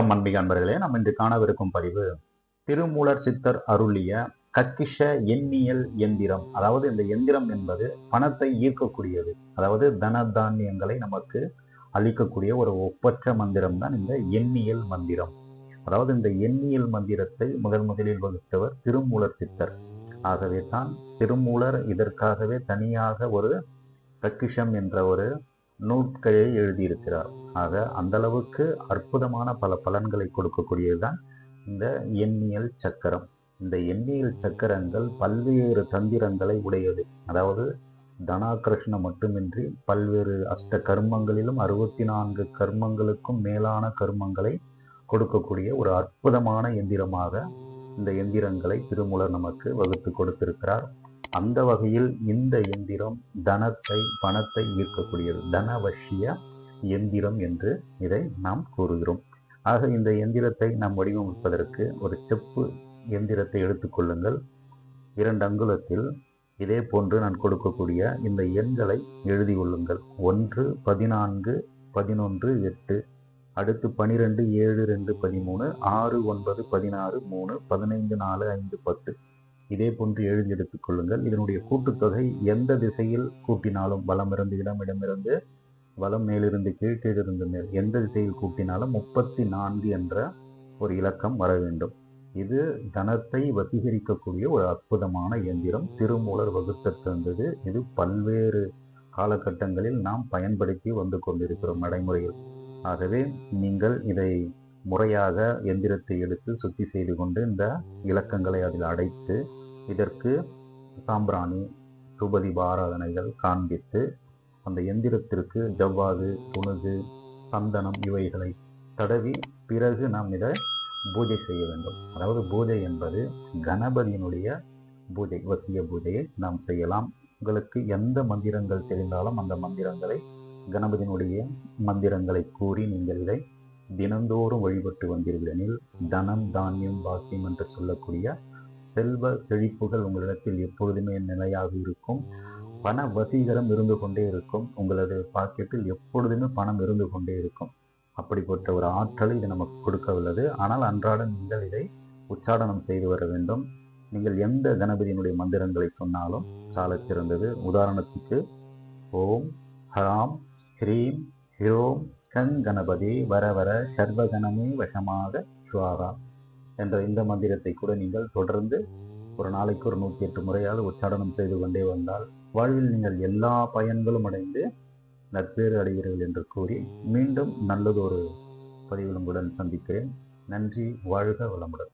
வணக்கம் அன்பிக அன்பர்களே. நாம் இன்று காணவிருக்கும் பதிவு திருமூலர் சித்தர் அருளிய கக்கிஷ எண்ணியல் எந்திரம். அதாவது இந்த எந்திரம் என்பது பணத்தை ஈர்க்கக்கூடியது. அதாவது தன தானியங்களை நமக்கு அளிக்கக்கூடிய ஒரு ஒப்பற்ற மந்திரம் தான் இந்த எண்ணியல் மந்திரம். அதாவது இந்த எண்ணியல் மந்திரத்தை முதன் முதலில் வகுத்தவர் திருமூலர் சித்தர். ஆகவே தான் திருமூலர் இதற்காகவே தனியாக ஒரு கக்கிஷம் என்ற ஒரு நூற்கையை எழுதியிருக்கிறார். ஆக அந்த அளவுக்கு அற்புதமான பல பலன்களை கொடுக்கக்கூடியதுதான் இந்த எண்ணியல் சக்கரம். இந்த எண்ணியல் சக்கரங்கள் பல்வேறு தந்திரங்களை உடையது. அதாவது தனாகிருஷ்ண மட்டுமின்றி பல்வேறு அஷ்ட கர்மங்களிலும் அறுபத்தி நான்கு கர்மங்களுக்கும் மேலான கர்மங்களை கொடுக்கக்கூடிய ஒரு அற்புதமான எந்திரமாக இந்த எந்திரங்களை திருமூலர் நமக்கு வகுத்து கொடுத்திருக்கிறார். அந்த வகையில் இந்த எந்திரம் தனத்தை பணத்தை ஈர்க்கக்கூடியது. தனவசிய எந்திரம் என்று இதை நாம் கூறுகிறோம். ஆக இந்த எந்திரத்தை நாம் வடிவமைப்பதற்கு ஒரு செப்பு எந்திரத்தை எடுத்துக்கொள்ளுங்கள் இரண்டு அங்குலத்தில் இதே போன்று நான் கொடுக்கக்கூடிய இந்த எண்களை எழுதி கொள்ளுங்கள். ஒன்று பதினான்கு பதினொன்று எட்டு அடுத்து பனிரெண்டு ஏழு ரெண்டு பதிமூணு ஆறு ஒன்பது பதினாறு மூணு பதினைந்து நாலு ஐந்து பத்து. இதே போன்று எழுதி எடுத்துக் கொள்ளுங்கள். இதனுடைய கூட்டுத்தொகை எந்த திசையில் கூட்டினாலும் வலமிருந்து இடமிடமிருந்து வலம் மேலிருந்து கீழ் கீழிருந்து மேல் எந்த திசையில் கூட்டினாலும் முப்பத்தி நான்கு என்ற ஒரு இலக்கம் வர வேண்டும். இது தனத்தை வசீகரிக்கக்கூடிய ஒரு அற்புதமான இயந்திரம். திருமூலர் வகுத்த தந்தது. இது பல்வேறு காலகட்டங்களில் நாம் பயன்படுத்தி வந்து கொண்டிருக்கிறோம் நடைமுறையில். ஆகவே நீங்கள் இதை முறையாக எந்திரத்தை எடுத்து சுத்தி செய்து கொண்டு இந்த இலக்கங்களை அதில் அடைத்து இதற்கு சாம்பிராணி துபதி ஆராதனைகள் காண்பித்து அந்த எந்திரத்திற்கு ஜவ்வாது புனுகு சந்தனம் இவைகளை தடவி பிறகு நாம் இதை பூஜை செய்ய வேண்டும். அதாவது பூஜை என்பது கணபதியினுடைய பூஜை வசிய பூஜையை நாம் செய்யலாம். உங்களுக்கு எந்த மந்திரங்கள் தெரிந்தாலும் அந்த மந்திரங்களை கணபதியினுடைய மந்திரங்களை கூறி நீங்கள் இதை தினந்தோறும் வழிபட்டு வந்தீர்களெனில் தனம் தானியம் பாக்கியம் என்று சொல்லக்கூடிய செல்வ செழிப்புகள் உங்களிடத்தில் எப்பொழுதுமே நிலையாக இருக்கும். பண வசீகரம் இருந்து கொண்டே இருக்கும். உங்களது பாக்கெட்டில் எப்பொழுதுமே பணம் இருந்து கொண்டே இருக்கும். அப்படிப்பட்ட ஒரு ஆற்றலை இது நமக்கு கொடுக்க உள்ளது ஆனால் அன்றாடம் நீங்கள் இதை உச்சாடனம் செய்து வர வேண்டும். நீங்கள் எந்த கணபதியினுடைய மந்திரங்களை சொன்னாலும் சால சிறந்தது. உதாரணத்துக்கு ஓம் ஹராம் ஹ்ரீம் ஹிரோம் கங் கணபதி வர வர சர்வகணமே வசமாக சுவாகா. என்ற இந்த மந்திரத்தை கூட நீங்கள் தொடர்ந்து ஒரு நாளைக்கு ஒரு நூற்றி எட்டு முறையால் உச்சாடனம் செய்து கொண்டே வந்தால் வாழ்வில் நீங்கள் எல்லா பயன்களும் அடைந்து நற்பேறு அடைகிறீர்கள் என்று கூறி மீண்டும் நல்லதொரு பதிவில் உங்களுடன் சந்திக்கிறேன். நன்றி வாழ்க வளமுடன்.